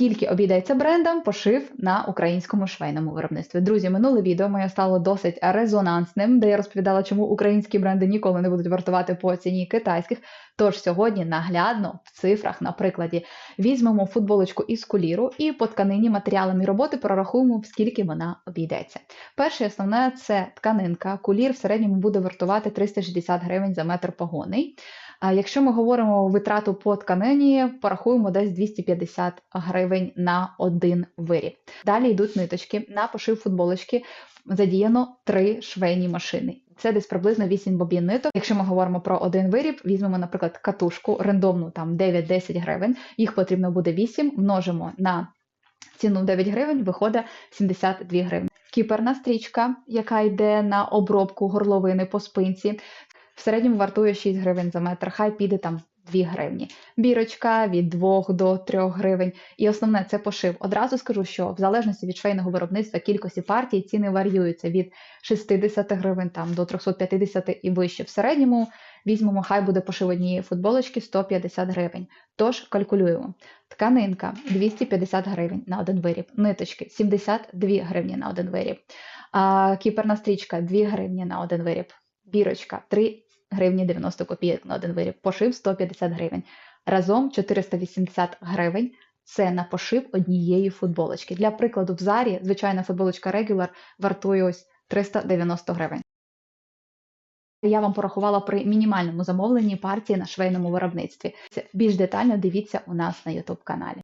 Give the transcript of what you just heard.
скільки обійдеться брендам пошив на українському швейному виробництві. Друзі, минуле відео моє стало досить резонансним, де я розповідала, чому українські бренди ніколи не будуть вартувати по ціні китайських. Тож сьогодні наглядно в цифрах, на прикладі, візьмемо футболочку із куліру і по тканині матеріалами роботи прорахуємо, в скільки вона обійдеться. Перше основне це тканинка. Кулір в середньому буде вартувати 360 гривень за метр погонний. А якщо ми говоримо витрату по тканині, порахуємо десь 250 гривень на один виріб. Далі йдуть ниточки. На пошив футболочки задіяно три швейні машини. Це десь приблизно 8 бобін ниток. Якщо ми говоримо про один виріб, візьмемо, наприклад, катушку рандомну там 9-10 гривень. Їх потрібно буде 8, множимо на ціну 9 гривень, виходить 72 гривні. Кіперна стрічка, яка йде на обробку горловини по спинці, в середньому вартує 6 гривень за метр, хай піде там 2 гривні. Бірочка від 2 до 3 гривень. І основне це пошив. Одразу скажу, що в залежності від швейного виробництва кількості партій ціни варіюються від 60 гривень там, до 350 і вище. В середньому візьмемо, хай буде пошив однієї футболочки 150 гривень. Тож калькулюємо. Тканинка 250 гривень на один виріб, ниточки 72 гривні на один виріб, а, кіперна стрічка 2 гривні на один виріб, бірочка 3 гривні 90 копійок на один виріб, пошив 150 гривень. Разом 480 гривень. Це на пошив однієї футболочки. Для прикладу, в зарі звичайна футболочка Regular вартує ось 390 гривень. Я вам порахувала при мінімальному замовленні партії на швейному виробництві. Більш детально дивіться у нас на YouTube каналі.